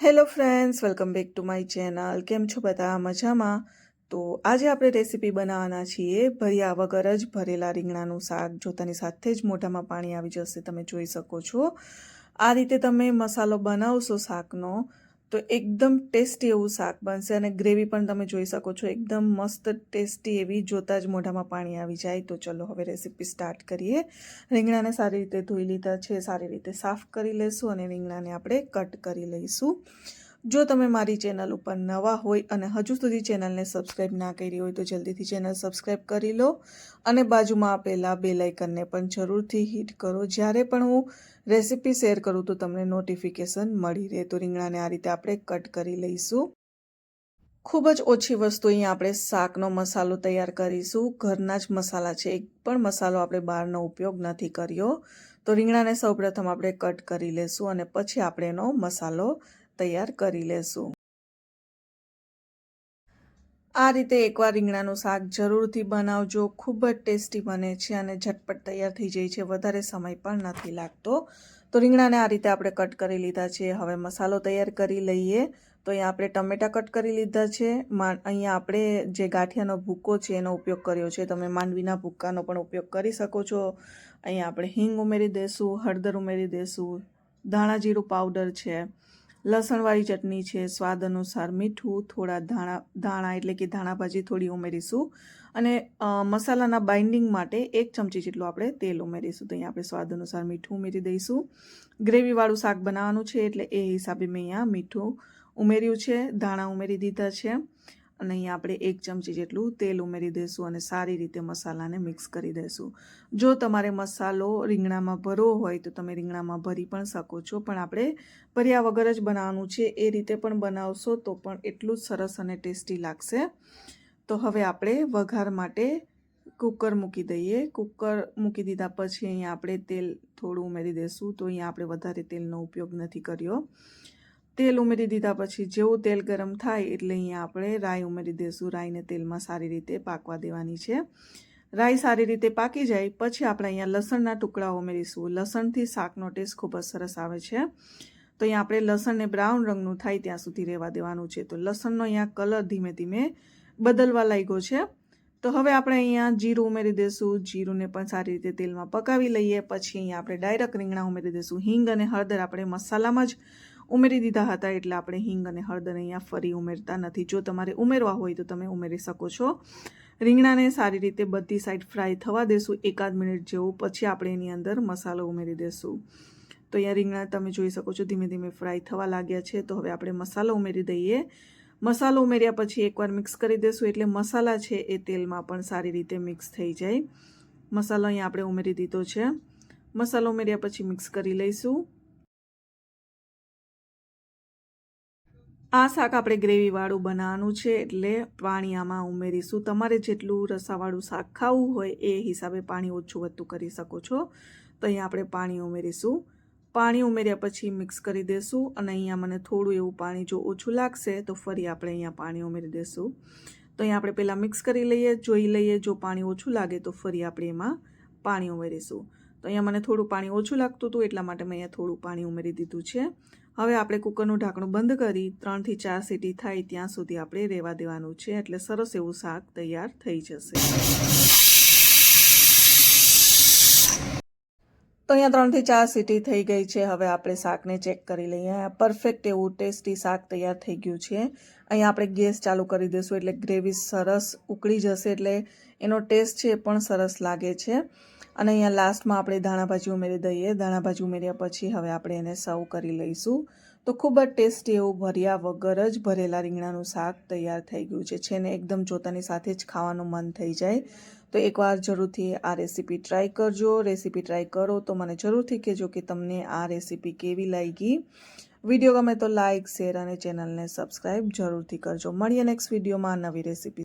Hello friends, welcome back to my channel. કેમ છો બધા? મજામાં? તો આજે આપણે રેસીપી બનાવવાના છીએ. ભર્યા વગર જ ભરેલા રીંગણાનું શાક. જોતાની સાથે જ મોઢામાં પાણી આવી જશે, તમે જોઈ શકો છો. આ રીતે તમે મસાલો બનાવશો શાકનો. તો એકદમ ટેસ્ટી એવું શાક બનશે અને ગ્રેવી પણ તમે જોઈ શકો છો. એકદમ મસ્ત, ટેસ્ટી એવી જોતાં જ મોઢામાં પાણી આવી જાય. તો ચલો હવે રેસીપી સ્ટાર્ટ કરીએ. રીંગણાને સારી રીતે ધોઈ લીધા છે. સારી રીતે સાફ કરી લઈશું અને રીંગણાને આપણે કટ કરી લઈશું. જો તમે મારી ચેનલ ઉપર નવા હોય અને હજુ સુધી ચેનલને સબસ્ક્રાઈબ ના કરી હોય તો જલ્દીથી ચેનલ સબસ્ક્રાઈબ કરી લો અને બાજુમાં આપેલા બે લાઇકનને પણ જરૂરથી હિટ કરો. જ્યારે પણ હું રેસીપી શેર કરું તો તમને નોટિફિકેશન મળી રહે. તો રીંગણાને આ રીતે આપણે કટ કરી લઈશું. ખૂબ જ ઓછી વસ્તુ અહીંયા આપણે શાકનો મસાલો તૈયાર કરીશું. ઘરના જ મસાલા છે. એક પણ મસાલો આપણે બહારનો ઉપયોગ નથી કર્યો. તો રીંગણાને સૌપ્રથમ આપણે કટ કરી લેશું અને પછી આપણે એનો મસાલો તૈયાર કરી લેશું. આ રીતે એકવાર રીંગણાનું શાક જરૂરથી બનાવજો. ખૂબ જ ટેસ્ટી બને છે અને ઝટપટ તૈયાર થઈ જાય છે. વધારે સમય પણ નથી લાગતો. તો રીંગણાને આ રીતે આપણે કટ કરી લીધા છે. હવે મસાલો તૈયાર કરી લઈએ. તો અહીંયા આપણે ટમેટા કટ કરી લીધા છે. અહીંયા આપણે જે ગાંઠિયાનો ભૂકો છે એનો ઉપયોગ કર્યો છે. તમે માંડવીના ભૂક્કાનો પણ ઉપયોગ કરી શકો છો. અહીંયા આપણે હિંગ ઉમેરી દઈશું હળદર ઉમેરી દઈશું ધાણા જીરું પાવડર છે. લસણવાળી ચટણી છે, સ્વાદ અનુસાર મીઠું, થોડા ધાણા ધાણા એટલે કે ધાણા ભાજી થોડી ઉમેરીશું. અને મસાલાના બાઇન્ડિંગ માટે એક ચમચી જેટલું આપણે તેલ ઉમેરીશું. તો અહીંયા આપણે સ્વાદ અનુસાર મીઠું ઉમેરી દઈશું. ગ્રેવીવાળું શાક બનાવવાનું છે એટલે એ હિસાબે મેં અહીંયા મીઠું ઉમેર્યું છે, ધાણા ઉમેરી દીધા છે. અને અહીંયા આપણે એક ચમચી જેટલું તેલ ઉમેરી દઈશું અને સારી રીતે મસાલાને મિક્સ કરી દઈશું. જો તમારે મસાલો રીંગણામાં ભરવો હોય તો તમે રીંગણામાં ભરી પણ શકો છો, પણ આપણે ભર્યા વગર જ બનાવવાનું છે. એ રીતે પણ બનાવશો તો પણ એટલું જ સરસ અને ટેસ્ટી લાગશે. તો હવે આપણે વઘાર માટે કુકર મૂકી દઈએ. કુકર મૂકી દીધા પછી અહીંયા આપણે તેલ થોડું ઉમેરી દઈશું. તો અહીંયા આપણે વધારે તેલનો ઉપયોગ નથી કર્યો. તેલ ઉમેરી દીધા પછી જેવું તેલ ગરમ થાય એટલે અહીંયા આપણે રાઈ ઉમેરી દઈશું. રાઈને તેલમાં સારી રીતે પાકવા દેવાની છે. રાઈ સારી રીતે પાકી જાય પછી આપણે અહીંયા લસણના ટુકડા ઉમેરીશું. લસણથી શાકનો ટેસ્ટ ખૂબ જ સરસ આવે છે. તો અહીંયા આપણે લસણને બ્રાઉન રંગનું થાય ત્યાં સુધી રહેવા દેવાનું છે. તો લસણનો અહીંયા કલર ધીમે ધીમે બદલવા લાગ્યો છે. તો હવે આપણે અહીંયા જીરું ઉમેરી દઈશું. જીરુંને પણ સારી રીતે તેલમાં પકાવી લઈએ. પછી અહીંયા આપણે ડાયરેક્ટ રીંગણા ઉમેરી દઈશું. હિંગ અને હળદર આપણે મસાલામાં જ ઉમેરી દીધા હતા એટલે આપણે હિંગ અને હળદર અહીંયા ફરી ઉમેરતા નથી. જો તમારે ઉમેરવા હોય તો તમે ઉમેરી શકો છો. રીંગણાને સારી રીતે બધી સાઈડ ફ્રાય થવા દેશું એકાદ મિનિટ જેવું. પછી આપણે એની અંદર મસાલો ઉમેરી દઈશું તો અહીંયા રીંગણા તમે જોઈ શકો છો ધીમે ધીમે ફ્રાય થવા લાગ્યા છે. તો હવે આપણે મસાલો ઉમેરી દઈએ. મસાલો ઉમેર્યા પછી એકવાર મિક્સ કરી દઈશું એટલે મસાલા છે એ તેલમાં પણ સારી રીતે મિક્સ થઈ જાય. મસાલો અહીંયા આપણે ઉમેરી દીધો છે. મસાલો ઉમેર્યા પછી મિક્સ કરી લઈશું. આ શાક આપણે ગ્રેવીવાળું બનાવવાનું છે એટલે પાણી આમાં ઉમેરીશું. તમારે જેટલું રસાવાળું શાક ખાવું હોય એ હિસાબે પાણી ઓછું વધતું કરી શકો છો. તો અહીંયા આપણે પાણી ઉમેરીશું. પાણી ઉમેર્યા પછી મિક્સ કરી દઈશું અને અહીંયા મને થોડું એવું પાણી જો ઓછું લાગશે તો ફરી આપણે અહીંયા પાણી ઉમેરી દેશું. તો અહીંયા આપણે પહેલાં મિક્સ કરી લઈએ, જોઈ લઈએ જો પાણી ઓછું લાગે તો ફરી આપણે એમાં પાણી ઉમેરીશું. તો અહીંયા મને થોડું પાણી ઓછું લાગતું હતું એટલા માટે મેં અહીંયા થોડું પાણી ઉમેરી દીધું છે. હવે આપણે કુકરનું ઢાંકણું બંધ કરી ત્રણથી ચાર સીટી થાય ત્યાં સુધી આપણે રહેવા દેવાનું છે એટલે સરસ એવું શાક તૈયાર થઈ જશે. તો અહીંયા ત્રણથી ચાર સીટી થઈ ગઈ છે. હવે આપણે શાકને ચેક કરી લઈએ. પરફેક્ટ એવું ટેસ્ટી શાક તૈયાર થઈ ગયું છે. અહીંયા આપણે ગેસ ચાલુ કરી દઈશું એટલે ગ્રેવી સરસ ઉકળી જશે એટલે એનો ટેસ્ટ છે પણ સરસ લાગે છે. અને અહીંયા લાસ્ટમાં આપણે ધાણાભાજી ઉમેરી દઈએ. ધાણાભાજી ઉમેર્યા પછી હવે આપણે એને સર્વ કરી લઈશું. તો ખૂબ જ ટેસ્ટી એવું ભર્યા વગર જ ભરેલા રીંગણાનું શાક તૈયાર થઈ ગયું છે. છે ને એકદમ જોતાની સાથે જ ખાવાનું મન થઈ જાય. તો એકવાર જરૂરથી આ રેસીપી ટ્રાય કરજો. રેસીપી ટ્રાય કરો તો મને જરૂરથી કહેજો કે તમને આ રેસીપી કેવી લાગી. વીડિયો ગમે તો લાઇક શેર અને ચેનલને સબસ્ક્રાઈબ જરૂરથી કરજો. મળીએ નેક્સ્ટ વિડીયોમાં નવી રેસીપી